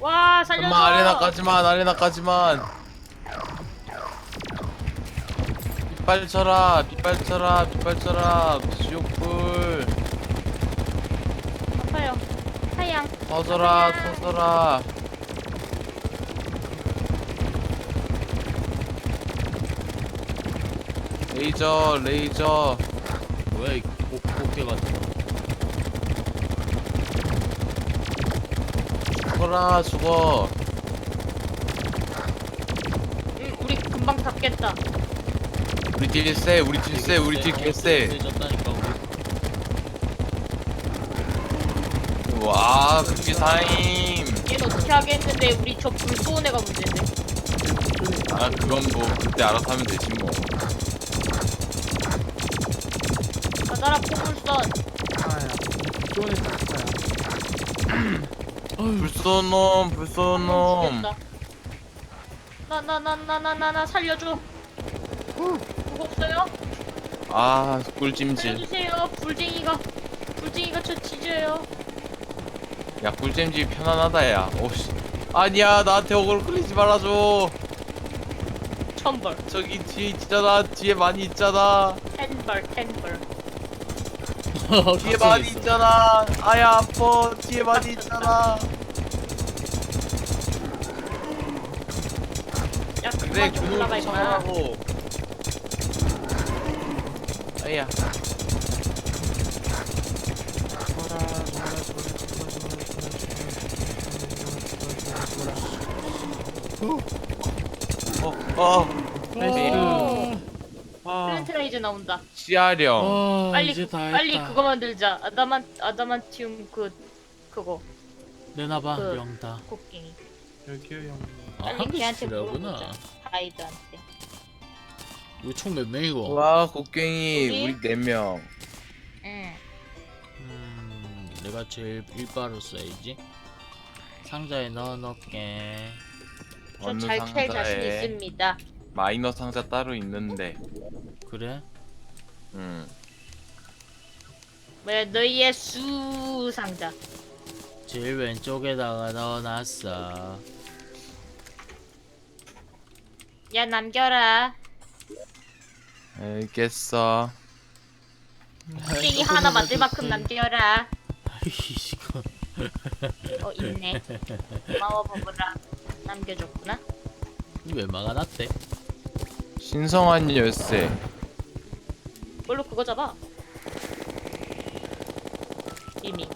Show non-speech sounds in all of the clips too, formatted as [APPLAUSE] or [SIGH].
와 살려줘. 엄마 아레나까지만 아레나까지만. 빗발 쳐라 빗발 쳐라 빗발 쳐라. 지옥불. 아파요. 하양. 터져라 터져라. 레이저 레이저. 뭐야 이 같은 거 죽어라 죽어. 응, 우리 금방 잡겠다. 우리 딜 세 우리 딜 세 우리 딜 개세. 와 그게 사임. 얘는 어떻게 하겠는데? 우리 저 불 쏘는 애가 문제인데. 아 그건 뭐 그때 알아서 하면 되지 뭐. 가자라 포물선. 아야. 쪼네 닭가야 불쏘는 놈 불쏘는 놈 나나 나나나나나 살려줘. 그거 없어요? 아 꿀찜질 살려주세요. 불쟁이가 불쟁이가 저 지져요. 야 꿀찜질 편안하다 야 오씨 아니야 나한테 어그로 끌리지 말아줘 천벌, 저기 뒤에 있잖아 뒤에 많이 있잖아 텐벌, 텐벌. [LAUGHS] 뒤에 많이 있잖아. 아야 아파 뒤에 많이 있잖아. 야 그래 그만 좀 올라가. 붙여라고. 아야. 어 어. 나이스 아 플랜트라이즈 나온다. 씨아령 아 빨리 이제 다 빨리 했다 그거 만들자. 아다만 아다만티움 그 그거 내놔봐 그- 영다 곡괭이. 여기요 형 아 빨리 한개 걔한테 쓰라구나 물어보자. 가이드한테. 우리 총 몇 명이고 와 곡괭이 우리? 우리 네 명 응. 음 내가 제일 일바로 써야지 상자에 넣어놓게 어느 전잘캘 자신 상자에 있습니다. 마이너 상자 따로 있는데 그래? 음 뭐야 너희의 수 상자. 제일 왼쪽에다가 넣어놨어 야 남겨라. 알겠어 곡괭이 하나 만들 만큼 남겨라. 이거 어 있네. 고마워 버블아. 남겨줬구나. 왜 막아놨대? 신성한 열쇠 뭘로 그거 잡아? 이미.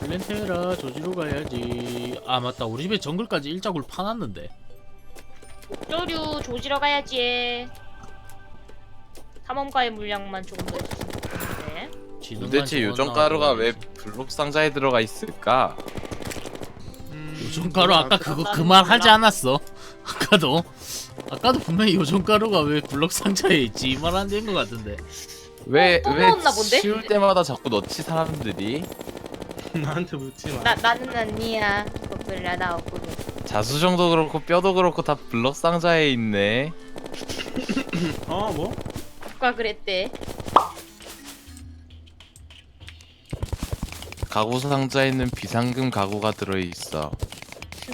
플랜테라 조지로 가야지 아 맞다 우리 집에 정글까지 일자굴 파놨는데 쪼류 조지러 가야지. 탐험가의 물량만 조금 더 좋겠는데. 지능만 도대체 요정 가루가 왜. 블록 상자에 들어가 있을까? 요정 가루 아까 그거 그 말 하지 않았어? [LAUGHS] 아까도 아까도 분명히 요정 가루가 왜 블럭 상자에 있지 이 말 안 된 것 같은데 왜 또왜 넣었나 본데? 치울 때마다 자꾸 넣지 사람들이 [LAUGHS] 나한테 묻지 마 나 나는 아니야. 버블아 나 없거든. 자수정도 그렇고 뼈도 그렇고 다 블럭 상자에 있네. [LAUGHS] 어 뭐? 누가 그랬대? 가구 상자에는 비상금 가구가 들어 있어.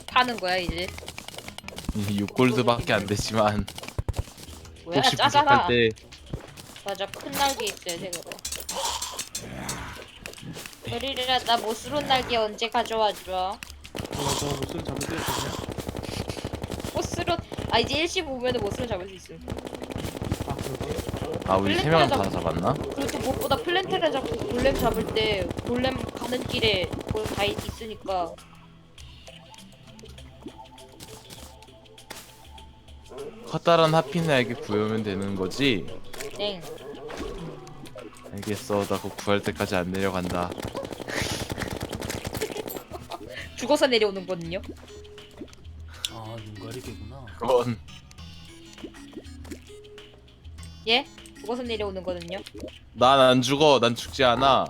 파는 거야 이제. 6골드밖에 안 되지만 뭐야 혹시 짜잖아. 부족할 때 맞아 큰 날개 돼 그거. 베리리라 나 모스론 날개 언제 가져와줘? 너너 무슨 잡을 때 있냐? 모스론 아 이제 일시 보면은 모스론 잡을 수 있음. 아 그러게 아 우리 세 명은 다 잡았나? 그리고 무엇보다 플랜테라 잡고 골렘 잡을 때 골렘 가는 길에 거기 다 있- 있으니까 커다란 하피네에게 구해오면 되는 거지? 땡. 알겠어. 나 그거 구할 때까지 안 내려간다. [LAUGHS] 죽어서 내려오는 거든요. 아 눈가리개구나 그건 예? 죽어서 내려오는 거든요. 난 안 죽어. 난 죽지 않아.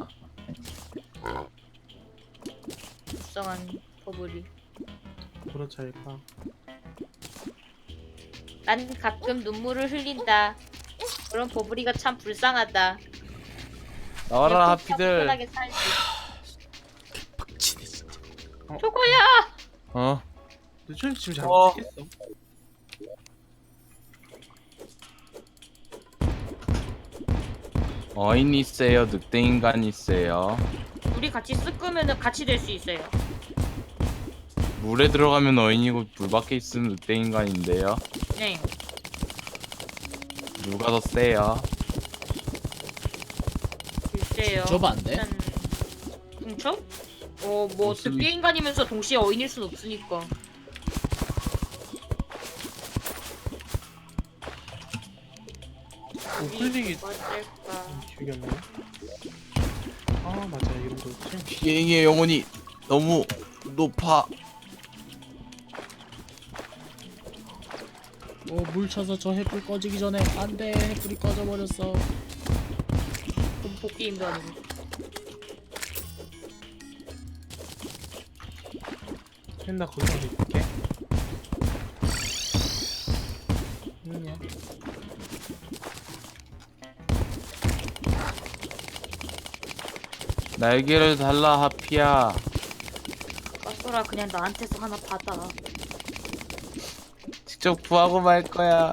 불쌍한 버블이. 그렇지 않을까 난 가끔 눈물을 흘린다. 그런 버블이가 참 불쌍하다. 나와라 그냥 하피들. 살지. 빡치네 진짜. 어? 너 저기 지금 잘 어. 못했어. 어인 있어요 늑대 인간 있어요 우리 같이 쓱으면은 같이 될 수 있어요. 물에 들어가면 어인이고 물 밖에 있으면 늑대 인간인데요 네. 누가 더 세요? 글쎄요. 안 돼? 일단 훔쳐? 어, 뭐 무슨 늑대 인간이면서 동시에 어인일 순 없으니까. 오 플릭이 뭐가 짤까? 기억이 안 나네. 아 맞아 이런 거였지. 비행의 영혼이 너무 높아 어물 쳐서 저 횃불 꺼지기 전에 안 돼 횃불이 꺼져버렸어 공포 게임도 아니고. 펜나 거기서 있게. 뭐냐 날개를 달라 하피야 빠소라 그냥 나한테서 하나 받아. 직접 구하고 말 거야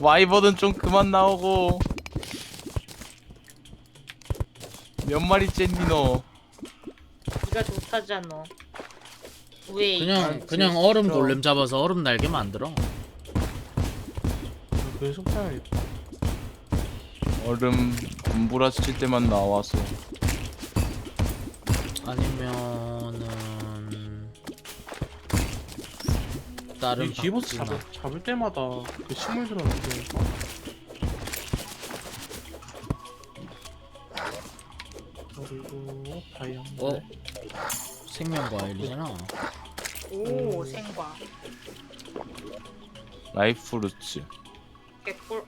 와이버든 좀 그만 나오고 몇 마리째니 너 네가 좋다잖아. 왜? 그냥 아, 그냥 진짜. 얼음 골렘 잡아서 얼음 날개 만들어 그게 속상하겠다. 얼음 분부라 칠 때만 나와서 아니면 다른 박쥐나. 잡을, 잡을 때마다 그 식물 들어가는데. 그리고 다이아몬드. 어? 생명 과일이잖아 오 생과. 라이프루츠 개꿀.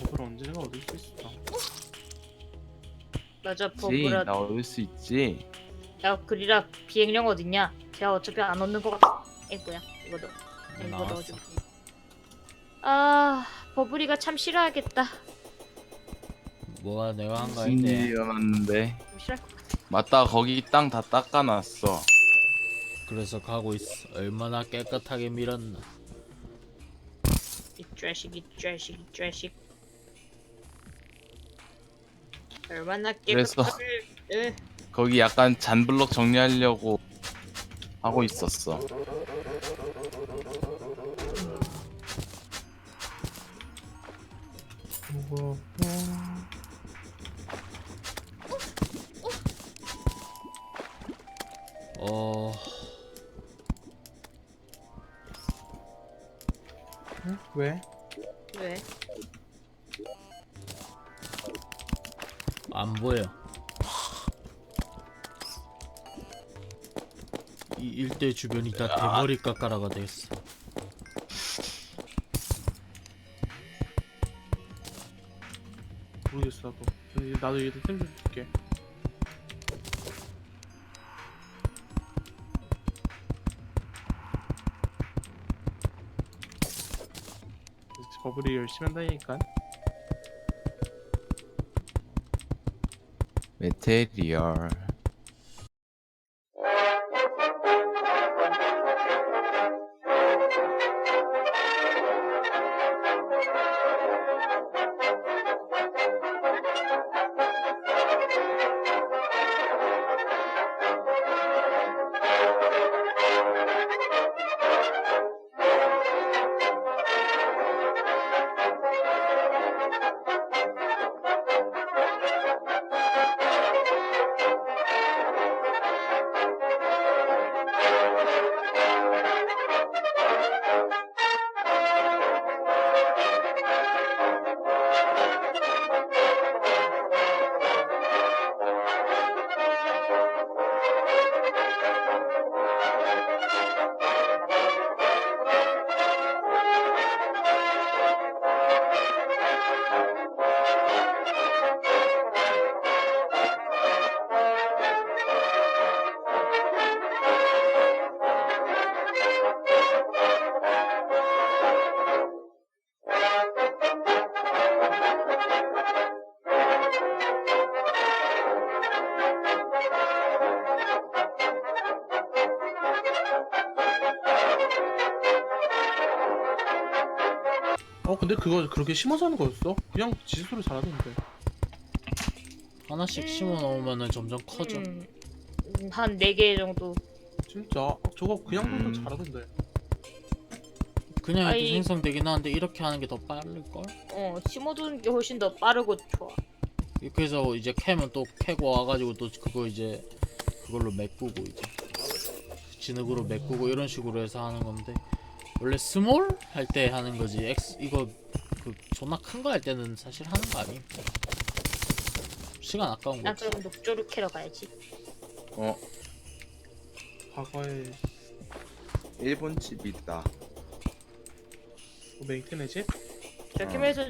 버블 언제가 수 있어? 맞아 지 버블아. 나 얻을 수 있지 야 그리라 비행령 어딨냐? 제가 어차피 안 얻는 거 같아. 이거야 이거도. 야, 이거 나왔어. 넣어줘. 아 버블이가 참 싫어하겠다. 뭐가 내가 한거 무슨 일이 일어났는데 좀 싫어할 것 같아. 맞다 거기 땅 다 닦아놨어 그래서 가고 있어 얼마나 깨끗하게 밀었나 이 자식 이 자식 이 자식. 얼마나 그래서- 깨끗하게. 거기 약간 잔블럭 정리하려고 하고 있었어 뭐, 어... 왜? 주변이 다 대머리 깎아라가 됐어 모르겠어 나도. 근데 나도 얘들 템좀 줄게. 버블이 열심히 한다니까. 메테리얼 근데 그거 그렇게 심어서 하는 거였어? 그냥 지수로 잘하던데 하나씩 심어 놓으면은 점점 커져. 음, 한 4개 정도. 진짜 저거 그냥 음. 잘하던데 그냥 해도 아이. 생성되긴 하는데 이렇게 하는 게 더 빠를 걸. 어, 심어두는 게 훨씬 더 빠르고 좋아. 이렇게 해서 이제 캐면 또 캐고 와가지고 또 그거 이제 그걸로 메꾸고 이제 진흙으로 메꾸고 이런 식으로 해서 하는 건데 원래 스몰 할 때 하는 거지 엑스 이거 그 존나 큰 거 할 때는 사실 하는 거 아님 시간 아까운 나 그럼 녹조를 캐러 가야지. 어 과거에 일본 집이 있다. 그 메이트네 집? 저렇게 어. 해서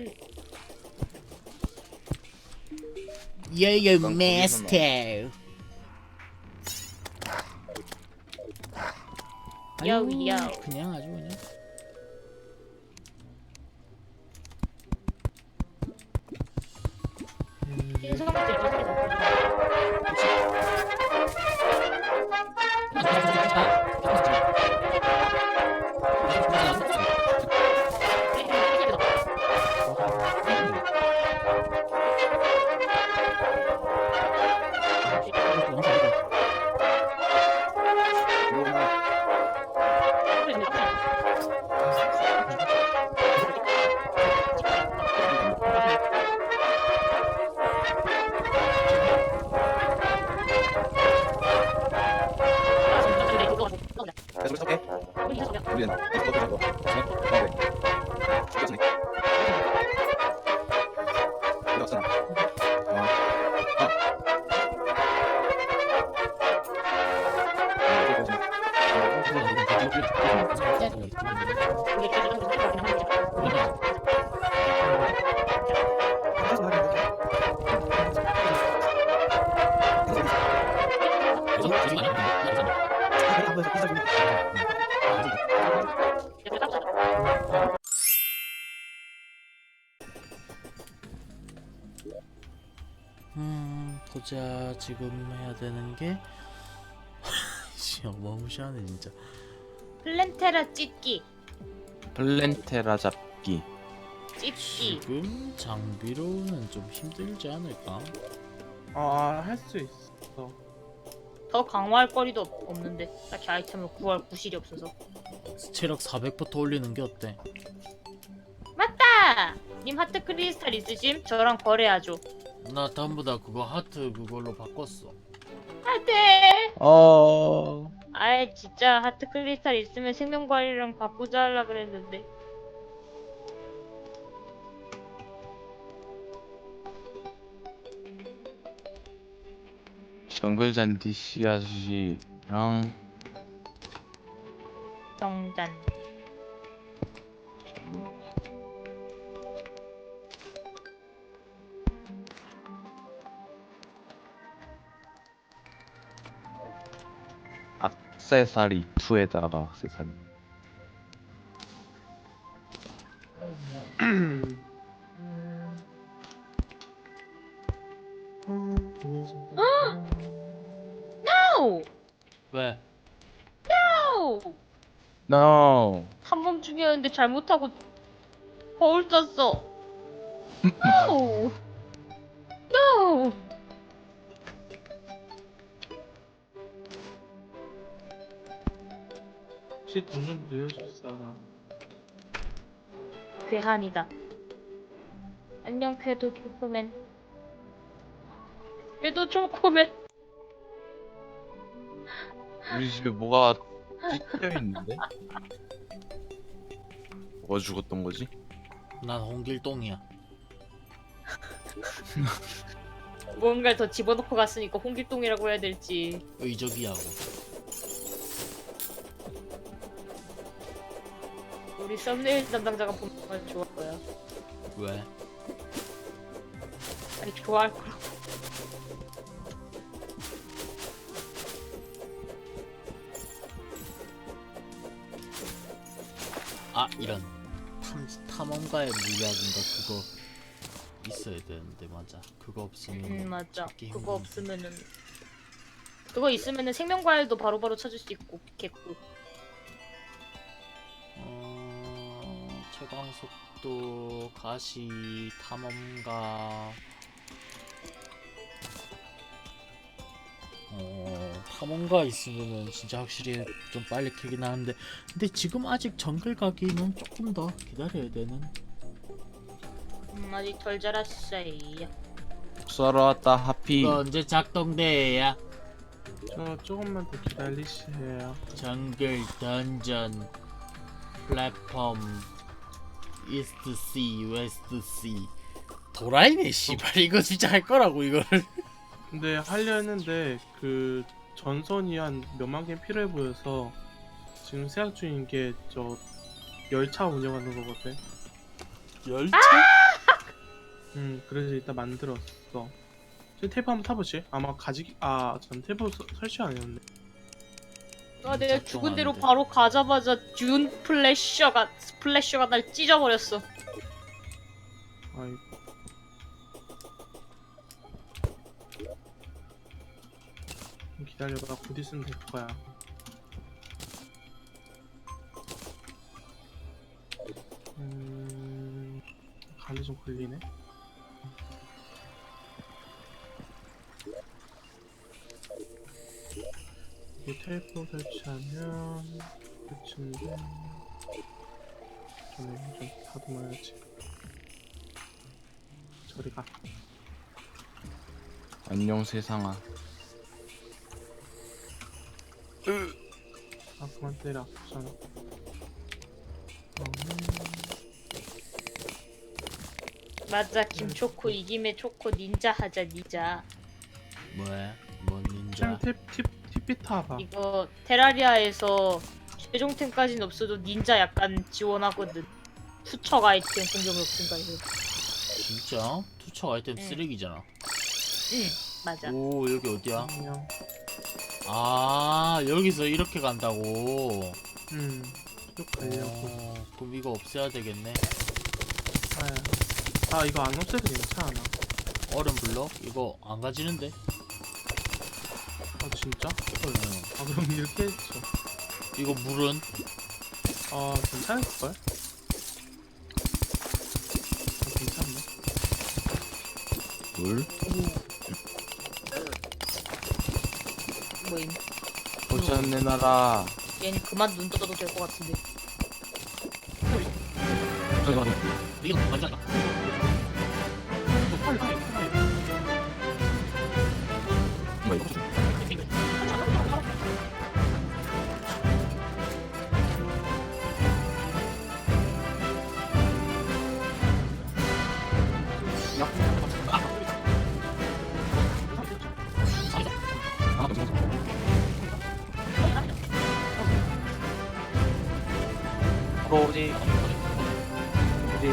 예예 난 거기서 야우, 야우. 그냥 아주 그냥 음 보자 지금 해야 되는 게 [LAUGHS] 씨, 어마무시하네 진짜 플랜테라 찢기. 플랜테라 잡기 찢기. 지금 장비로는 좀 힘들지 않을까? 아 할 수 있어 더 강화할 거리도 없- 없는데 딱히 아이템을 구할 구실이 없어서. 체력 400부터 올리는 게 어때? 맞다! 님 하트 크리스탈 있으심? 저랑 거래하죠. 나 전부 다 그거 하트 그걸로 바꿨어 하트! 어 아이 진짜 하트 크리스탈 있으면 생명과일이랑 바꾸자 하려 그랬는데. 정글잔디 씨앗이랑 정잔. 악세사리 2에다가 악세사리 No! 왜? No! NO 한 번 죽였는데 잘못하고 거울 떴어. No! 혹시 돈좀 늘려줄 사람 괴한이다. 안녕 궤도 초코맨. 궤도 초코맨. 우리 집에 뭐가 찢겨 있는데? 뭐가 죽었던 거지? 난 홍길동이야 뭔가를 더 집어넣고 갔으니까 홍길동이라고 해야 될지. 의적이하고 우리 썸네일 담당자가 보면 좋아할 거야. 왜? 아니 좋아할 거라고. 아 이런 탐, 탐험가의 물약인가 그거 있어야 되는데 맞아 그거 없으면 음 맞아. 찾기 그거 힘든데. 없으면은 그거 있으면은 생명과일도 바로바로 찾을 수 있고 개꿀. 또 가시 탐험가. 어 탐험가 있으면은 진짜 확실히 좀 빨리 캐긴 하는데. 근데 지금 아직 정글 가기는 조금 더 기다려야 되는. 음, 아직 덜 자랐어요. 쏘러 왔다. 하피. 이거 언제 작동돼야? 저 조금만 더 기다리세요. 정글 던전 플랫폼 이스트 씨 웨스트 씨 도라이네 씨발 이거 진짜 할 거라고 이거를 근데 하려 했는데 그 전선이 한 몇만 개 필요해 보여서 지금 생각 중인 게 저 열차 운영하는 거거든. 열차? 음 그래서 일단 만들었어. 저탭 한번 타보지. 아마 가지 아전 탭 서- 설치 안 했네. 아, 내가 죽은 대로. 바로 가자마자 듄 플래셔가 스플래셔가 날 찢어버렸어. 아이고. 좀 기다려봐. 곧 있으면 될 거야. 음, 간이 좀 걸리네. 이 텔포 설치하면 끝인데 전에 좀 다듬어야지. 저리 가. 안녕 세상아 아 그만 때려 아프잖아. 어, 맞아, 김초코 이김에 초코 닌자 하자 닌자. 뭐야? 뭔 닌자? 팁, 팁, 타봐. 이거 테라리아에서 최종템까지는 없어도 닌자 약간 지원하거든. 투척 아이템 공격력 증가 이거. 진짜? 투척 아이템 응. 쓰레기잖아 응, 맞아. 오 여기 어디야? 그냥, 아 여기서 이렇게 간다고 음, 쭉 가려고. 어, 그럼 이거 없애야 되겠네 아, 아 이거 안 없애도 괜찮아. 얼음 블럭? 이거 안 가지는데? 아 진짜? 헐. 응. 아 그럼 이렇게 했죠. 이거 물은? 아 괜찮을 걸? 아 괜찮네. 물? 뭐임? 포션 내놔라 얘는 그만 눈 떠도 될 것 같은데. 이거 맞아 어디 어디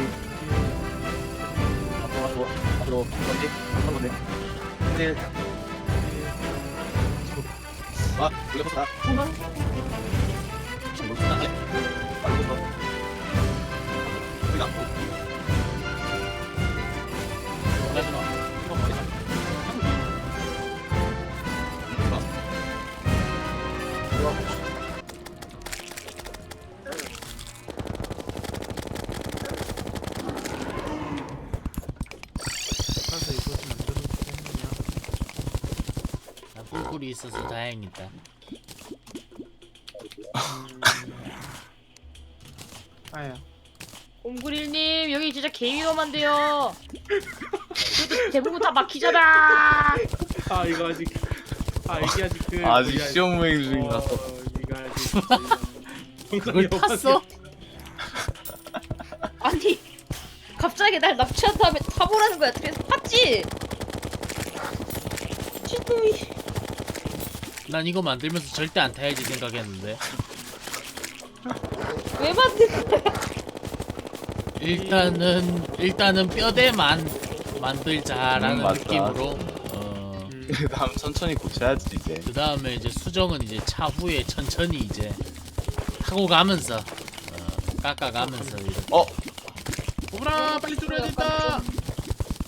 앞으로 앞으로 어디 한 건데 근데 아 올려봤다. 그래서 있어서 다행이다 음... 아야 옴그릴님 여기 진짜 개 위험한데요. 대부분 다 막히잖아. 아 이거 아직 아 이게 아직 그 아직 뭐야, 시험 모행 중이라서 어, 이거 아직 [LAUGHS] 그걸 탔어? [LAUGHS] 아니 갑자기 날 납치한 다음에 타보라는 거야. 그래서 탔지. 지도이. 난 이거 만들면서 절대 안 타야지 생각했는데 왜 만드는 거야? 일단은 일단은 뼈대만 만들자라는 음, 맞다. 느낌으로 어, 음, 그 다음 천천히 고쳐야지 이제 그 다음에 이제 수정은 이제 차후에 천천히 이제 타고 가면서 어, 깎아가면서 이렇게 어? 오브라 빨리 줄여야 된다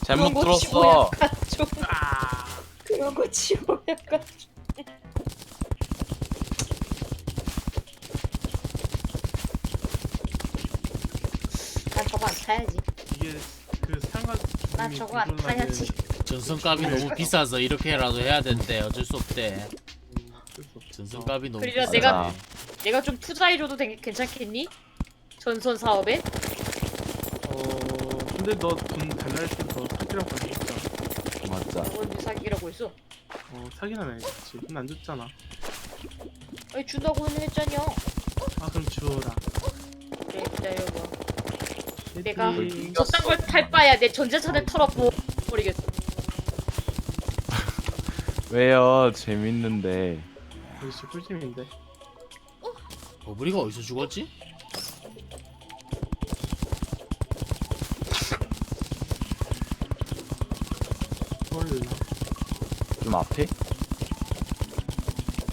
잘못 그런 거 치고 들었어 약간 좀아 그런 거 치고 약간 좀. 저거 안. 타야지. 이게 그 상가 나 저거 안 타야지. 전선값이 너무 비싸서 이렇게라도 해야 된대. 어쩔 수 없대. 전선값이 너무 그러니까 비싸. 내가- 내가 좀 투자해줘도 되, 괜찮겠니? 전선 사업에? 어 근데 너돈 했을 때너 사기라고 안 줬잖아. 맞자. 뭔 사기라고 했어? 어 사기는 아니지. 돈 안 줬잖아. 아니 준다고는 했잖여. 아 그럼 주워라. 음. 내가 이- 저딴 걸 탈 바야 내 전재산을 털어보 버리겠어. 왜요? 재밌는데. 역시 꿀잼인데. 버블이가 어디서 죽었지? 몰라. 좀 앞에?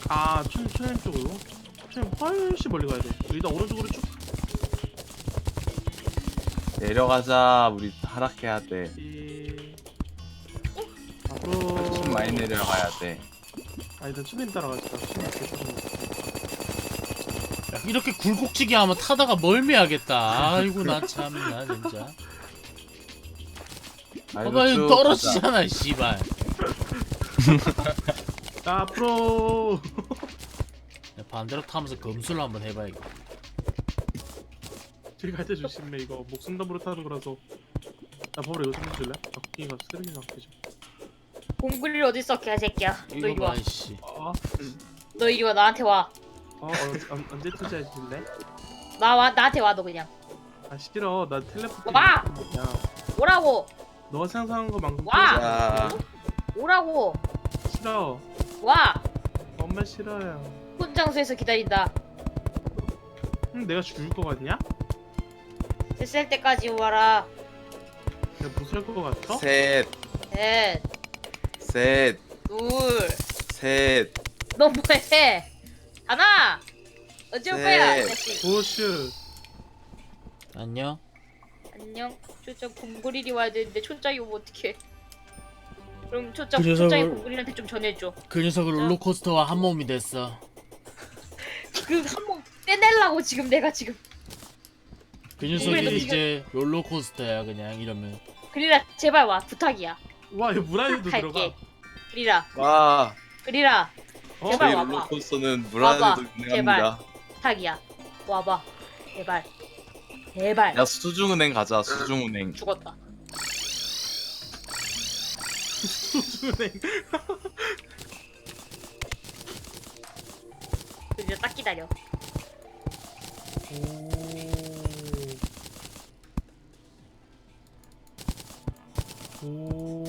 아, 춘, 춘 쪽으로? 춘 훨씬 멀리 가야 돼. 일단 오른쪽으로 쭉. 내려가자. 우리 하락해야 돼. 이... 앞으로. 훨씬 많이 내려가야 돼. 아, 일단 춘님 따라가자. 이렇게 굴곡지게 하면 타다가 멀미하겠다. 아이고 나 [LAUGHS] 참나 진짜. 아이고, 봐봐 이거 쭉 떨어지잖아 씨발. 자, 앞으로. 야, 반대로 타면서 검수를 한번 해봐야겠다. 저기 갈때 조심해. 이거 목숨 담으로 타는 거라서. 나 버블 이거 좀 해줄래? 아, 쿠킹이가 쓰레기 생각해줘. 공구리 어딨어 개새끼야. 너 이리 이거. 봐 이씨. 어, 너 이리 와 나한테 와. 어, 어 언, 언제 투자해 줄래? 나와 나한테 와 너 그냥. 아, 싫어. 나 텔레포트. 와! 야, 오라고 너가 생각하는 거만큼. 와! 자, 오라고 싫어. 와. 엄마 싫어요. 혼장소에서 기다린다. 응, 내가 죽을 거 같냐? 됐을 때까지 와라. 내가 무서울 거 같아? 셋, 셋, 셋, 둘. 셋. 너 뭐해? 하나. 어쩔 거야? 보슈. 안녕. 안녕. 초짜 공구리리 와야 되는데 촌장이 오면 어떡해? 그럼 초짜 그 녀석을- 공구리한테 좀 전해줘. 그 녀석은 롤러코스터와 한 몸이 됐어. [LAUGHS] 그한번 떼내려고 지금 내가 지금. 그 녀석이 공구리도 이제 롤러코스터야 그냥 이러면. 그리라 제발 와 부탁이야. 와, 이거 물안에도 할게. 들어가. 그리라 와, 그리라 어? 제발 저희 와봐. 롤러코스터는 물 와봐, 안에도 유능합니다. 부탁이야. 와봐. 제발. 제발. 야 수중은행 가자. 수중은행. 죽었다. 소중은행. 그리라 딱 기다려. 오. 오.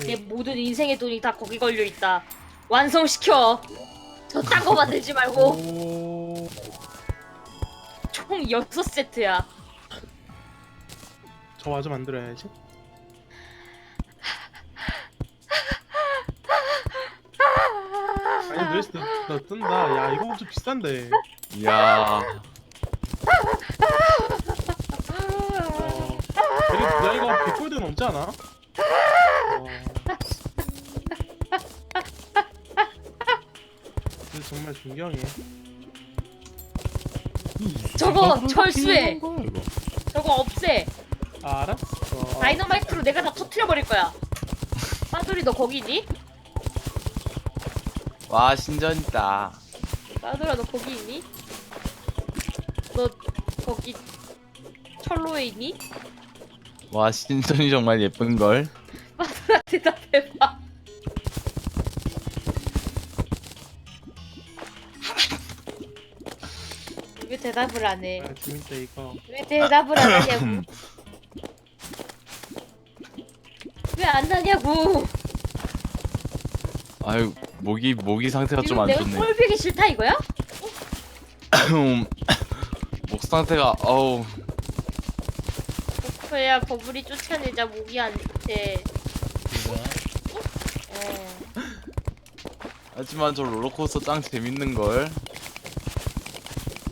내 모든 인생의 돈이 다 거기 걸려 있다. 완성시켜. 저딴 거 만들지 말고 오. 총 6세트야. 저 마저 만들어야지. 아니 왜 나, 나 뜬다. 야 이거 엄청 비싼데. 이야. 어. 그리고 야 이거 100골드 넘지 않아? 어. 근데 정말 존경해. 저거 철수해. 저거 없애. 알았어. 다이너마이트로 내가 다 터트려 버릴 거야. 빠돌이 너 거기 있니? 와 신전이다. 빠돌아 너 거기 있니? 너 거기 철로에 있니? 와 신전이 정말 예쁜 걸. 빠돌아 대답해봐. 왜 대답을 안 해? 아 재밌다 이거. 왜 대답을 안 하냐고? [CLEARS THROAT] 왜 안 하냐고? 아유 목이 목이 상태가 좀 지금 안 내가 좋네. 꼴 보기 싫다 이거야? [CLEARS THROAT] 목 상태가 어우 그야 버블이 쫓아내자 목이 안 돼. 그래. 어. 하지만 저 롤러코스터 짱 재밌는 걸.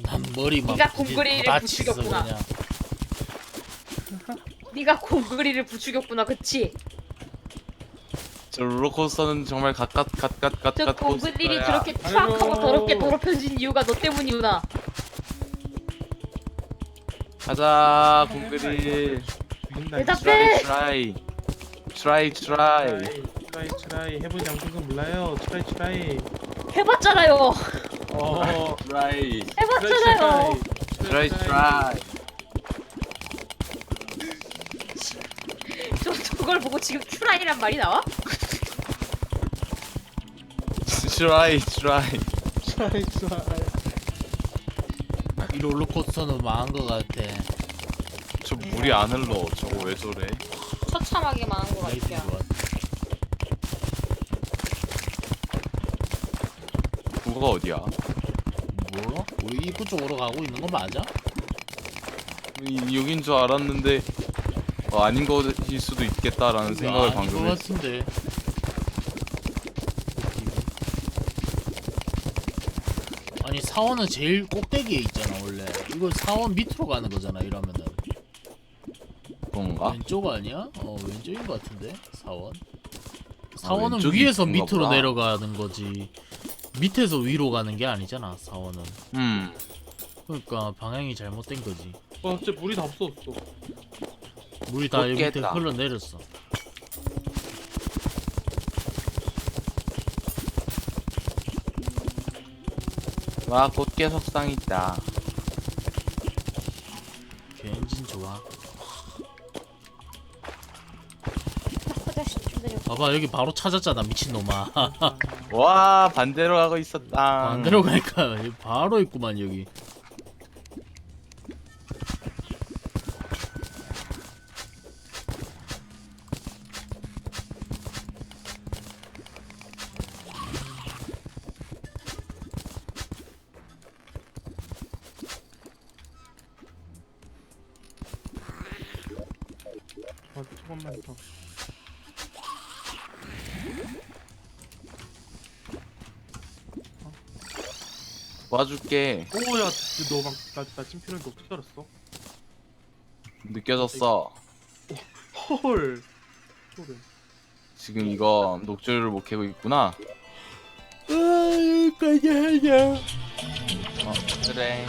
난 머리만 네가 부디- 공구리를 부딪혔어, 부추겼구나. 그냥. [LAUGHS] 네가 공구리를 부추겼구나, 그치? 저 롤러코스터는 정말 갓갓 갓갓 저 갓갓 공구들이 코스터야. 저렇게 추악하고. 더럽게 더럽혀진 이유가 너 때문이구나. 가자 공그리 죽인다. 대답해! 트라이 트라이 트라이 트라이 트라이 트라이 해보지 않고서 몰라요. 트라이 트라이. 해봤잖아요. 어. 트라이 해봤잖아요. 트라이 트라이 저 저걸 보고 지금 트라이란 말이 나와? 트라이 트라이 트라이 트라이. 이 롤러코스터는 망한 것 같아. 저 물이 안 흘러 저거 왜 저래 처참하게 망한 것 같아요. 좋아. 그거 어디야 뭐야? 우리 입구 쪽으로 가고 있는 거 맞아? 이- 여긴 줄 알았는데 어, 아닌 것일 수도 있겠다라는 생각을 아닌 방금 것 했어 같은데. 아니 사원은 제일 꼭대기에 있잖아. 이거 사원 밑으로 가는 거잖아 이러면은. 그런가? 왼쪽 아니야? 어 왼쪽인 것 같은데 사원. 사원은 왼쪽이 위에서 그런가 밑으로 보다. 내려가는 거지. 밑에서 위로 가는 게 아니잖아 사원은. 음 그러니까 방향이 잘못된 거지. 와 진짜 물이 다 없어졌어. 물이 다 여기 밑에 깼다. 흘러 내렸어. 와 꽃게 석상 있다 봐봐 여기 바로 찾았잖아 미친놈아. [LAUGHS] 와 반대로 가고 있었다 반대로 가니까 바로 있구만 여기. 아 조금만 더. 와줄게 오야 너막나나 찜피는데 어떻게 알았어? 느껴졌어 헐. 소름. 지금 이거 녹조를 못 캐고 있구나 아 여기까지 하자. 어 그래